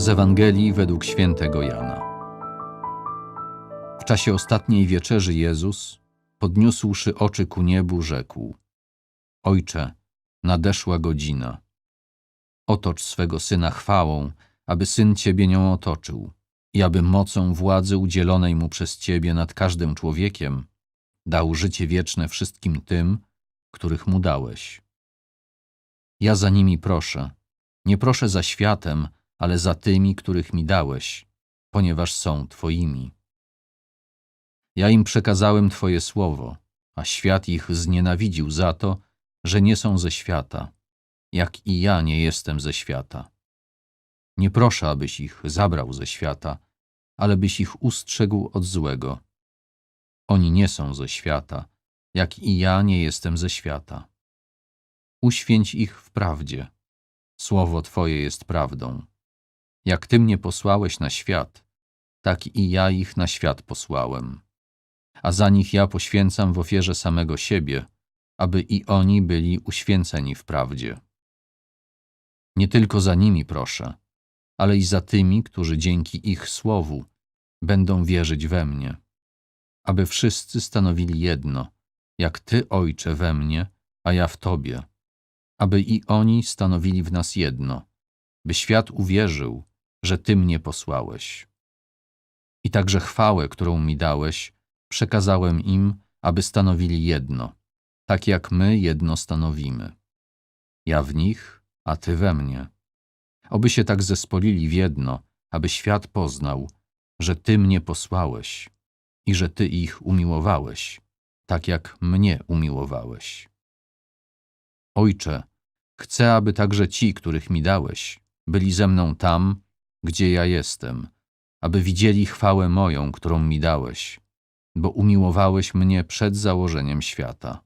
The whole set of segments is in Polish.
Z Ewangelii według świętego Jana. W czasie ostatniej wieczerzy Jezus, podniósłszy oczy ku niebu, rzekł: Ojcze, nadeszła godzina. Otocz swego syna chwałą, aby syn ciebie nią otoczył, i aby mocą władzy udzielonej mu przez ciebie nad każdym człowiekiem dał życie wieczne wszystkim tym, których mu dałeś. Ja za nimi proszę. Nie proszę za światem, ale za tymi, których mi dałeś, ponieważ są Twoimi. Ja im przekazałem Twoje słowo, a świat ich znienawidził za to, że nie są ze świata, jak i ja nie jestem ze świata. Nie proszę, abyś ich zabrał ze świata, ale byś ich ustrzegł od złego. Oni nie są ze świata, jak i ja nie jestem ze świata. Uświęć ich w prawdzie. Słowo Twoje jest prawdą. Jak Ty mnie posłałeś na świat, tak i ja ich na świat posłałem. A za nich ja poświęcam w ofierze samego siebie, aby i oni byli uświęceni w prawdzie. Nie tylko za nimi proszę, ale i za tymi, którzy dzięki ich słowu będą wierzyć we mnie, aby wszyscy stanowili jedno, jak Ty, Ojcze, we mnie, a ja w Tobie, aby i oni stanowili w nas jedno, by świat uwierzył, że Ty mnie posłałeś. I także chwałę, którą mi dałeś, przekazałem im, aby stanowili jedno, tak jak my jedno stanowimy. Ja w nich, a Ty we mnie. Oby się tak zespolili w jedno, aby świat poznał, że Ty mnie posłałeś i że Ty ich umiłowałeś, tak jak mnie umiłowałeś. Ojcze, chcę, aby także ci, których mi dałeś, byli ze mną tam, gdzie ja jestem, aby widzieli chwałę moją, którą mi dałeś, bo umiłowałeś mnie przed założeniem świata.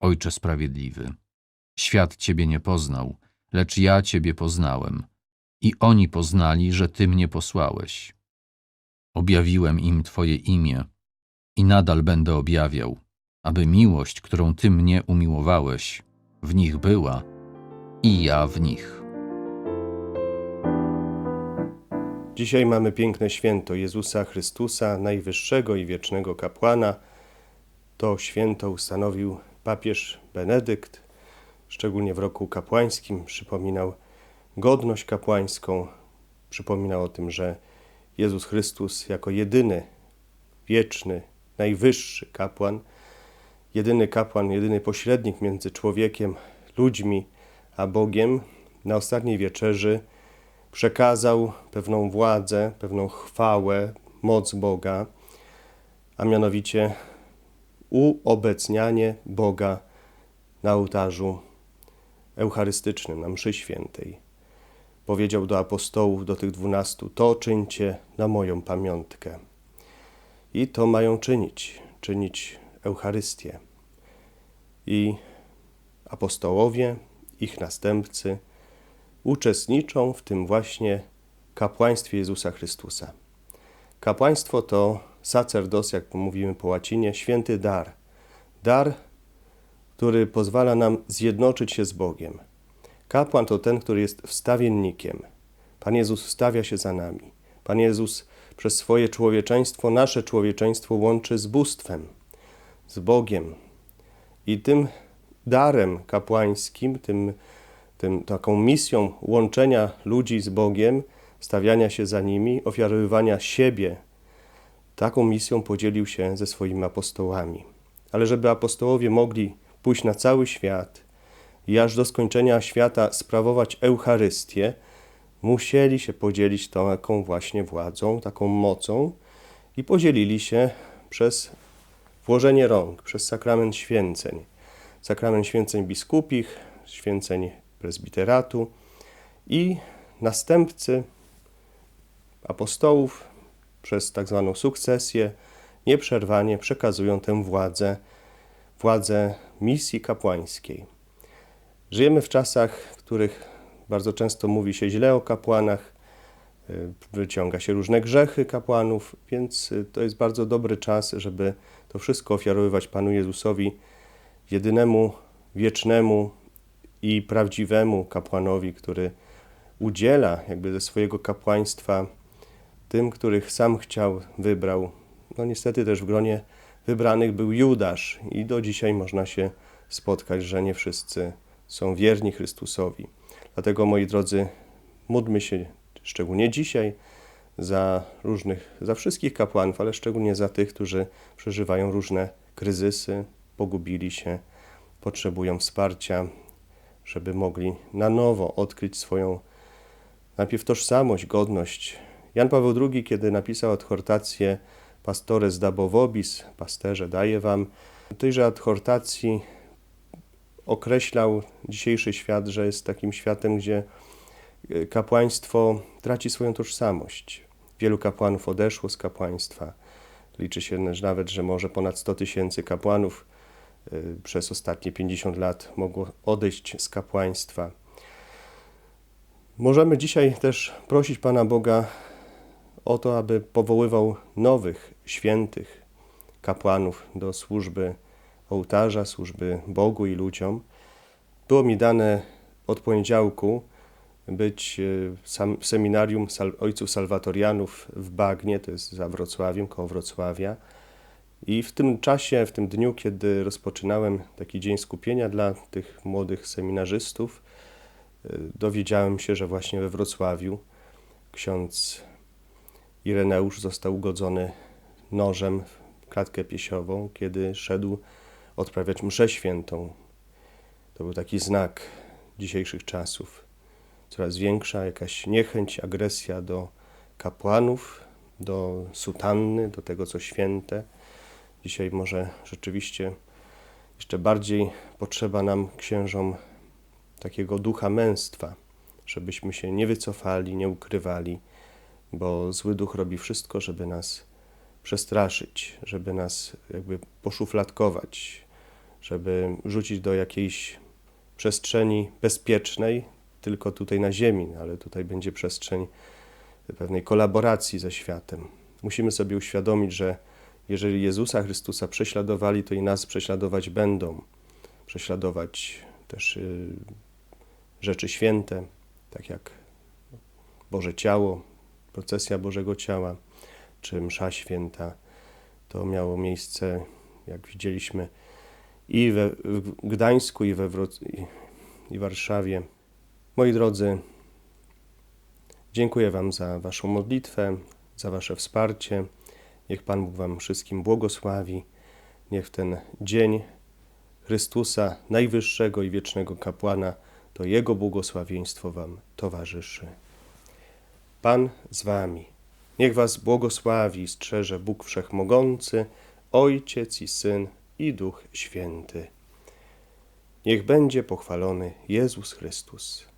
Ojcze sprawiedliwy, świat Ciebie nie poznał, lecz ja Ciebie poznałem i oni poznali, że Ty mnie posłałeś. Objawiłem im Twoje imię i nadal będę objawiał, aby miłość, którą Ty mnie umiłowałeś, w nich była i ja w nich. Dzisiaj mamy piękne święto Jezusa Chrystusa, najwyższego i wiecznego kapłana. To święto ustanowił papież Benedykt, szczególnie w roku kapłańskim. Przypominał godność kapłańską, przypominał o tym, że Jezus Chrystus jako jedyny, wieczny, najwyższy kapłan, jedyny kapłan, jedyny pośrednik między człowiekiem, ludźmi a Bogiem, na ostatniej wieczerzy przekazał pewną władzę, pewną chwałę, moc Boga, a mianowicie uobecnianie Boga na ołtarzu eucharystycznym, na mszy świętej. Powiedział do apostołów, do tych dwunastu, to czyńcie na moją pamiątkę. I to mają czynić, czynić Eucharystię. I apostołowie, ich następcy, uczestniczą w tym właśnie kapłaństwie Jezusa Chrystusa. Kapłaństwo to sacerdos, jak mówimy po łacinie, święty dar. Dar, który pozwala nam zjednoczyć się z Bogiem. Kapłan to ten, który jest wstawiennikiem. Pan Jezus wstawia się za nami. Pan Jezus przez swoje człowieczeństwo, nasze człowieczeństwo łączy z bóstwem, z Bogiem. I tym darem kapłańskim, tym tym, taką misją łączenia ludzi z Bogiem, stawiania się za nimi, ofiarowywania siebie, taką misją podzielił się ze swoimi apostołami. Ale żeby apostołowie mogli pójść na cały świat i aż do skończenia świata sprawować Eucharystię, musieli się podzielić taką właśnie władzą, taką mocą i podzielili się przez włożenie rąk, przez sakrament święceń. Sakrament święceń biskupich, święceń prezbiteratu i następcy apostołów przez tak zwaną sukcesję nieprzerwanie przekazują tę władzę, władzę misji kapłańskiej. Żyjemy w czasach, w których bardzo często mówi się źle o kapłanach, y, wyciąga się różne grzechy kapłanów, więc y, to jest bardzo dobry czas, żeby to wszystko ofiarowywać Panu Jezusowi, jedynemu, wiecznemu, i prawdziwemu kapłanowi, który udziela jakby ze swojego kapłaństwa tym, których sam chciał, wybrał. No niestety też w gronie wybranych był Judasz i do dzisiaj można się spotkać, że nie wszyscy są wierni Chrystusowi. Dlatego, moi drodzy, módlmy się szczególnie dzisiaj za różnych, za wszystkich kapłanów, ale szczególnie za tych, którzy przeżywają różne kryzysy, pogubili się, potrzebują wsparcia, żeby mogli na nowo odkryć swoją najpierw tożsamość, godność. Jan Paweł II, kiedy napisał adhortację Pastores dabo vobis, pasterze daję wam, w tejże adhortacji określał dzisiejszy świat, że jest takim światem, gdzie e, kapłaństwo traci swoją tożsamość. Wielu kapłanów odeszło z kapłaństwa. Liczy się nawet, że może ponad 100 tysięcy kapłanów przez ostatnie 50 lat mogło odejść z kapłaństwa. Możemy dzisiaj też prosić Pana Boga o to, aby powoływał nowych, świętych kapłanów do służby ołtarza, służby Bogu i ludziom. Było mi dane od poniedziałku być e, w seminarium ojców salwatorianów w Bagnie, to jest za Wrocławiem, koło Wrocławia. I w tym czasie, w tym dniu, kiedy rozpoczynałem taki dzień skupienia dla tych młodych seminarzystów, e, dowiedziałem się, że właśnie we Wrocławiu ksiądz Ireneusz został ugodzony nożem w klatkę piesiową, kiedy szedł odprawiać mszę świętą. To był taki znak dzisiejszych czasów. Coraz większa jakaś niechęć, agresja do kapłanów, do sutanny, do tego, co święte. Dzisiaj może rzeczywiście jeszcze bardziej potrzeba nam księżom takiego ducha męstwa, żebyśmy się nie wycofali, nie ukrywali, bo zły duch robi wszystko, żeby nas przestraszyć, żeby nas jakby poszufladkować, żeby rzucić do jakiejś przestrzeni bezpiecznej, tylko tutaj na Ziemi, ale tutaj będzie przestrzeń pewnej kolaboracji ze światem. Musimy sobie uświadomić, że jeżeli Jezusa Chrystusa prześladowali, to i nas prześladować będą. Prześladować też y, rzeczy święte, tak jak Boże Ciało, procesja Bożego Ciała czy Msza Święta. To miało miejsce, jak widzieliśmy, i we, w Gdańsku, i we Wroc i, Warszawie. Moi drodzy, dziękuję Wam za Waszą modlitwę, za Wasze wsparcie. Niech Pan Bóg Wam wszystkim błogosławi. Niech ten dzień Chrystusa, najwyższego i wiecznego kapłana, to Jego błogosławieństwo Wam towarzyszy. Pan z Wami. Niech Was błogosławi i strzeże Bóg Wszechmogący, Ojciec i Syn i Duch Święty. Niech będzie pochwalony Jezus Chrystus.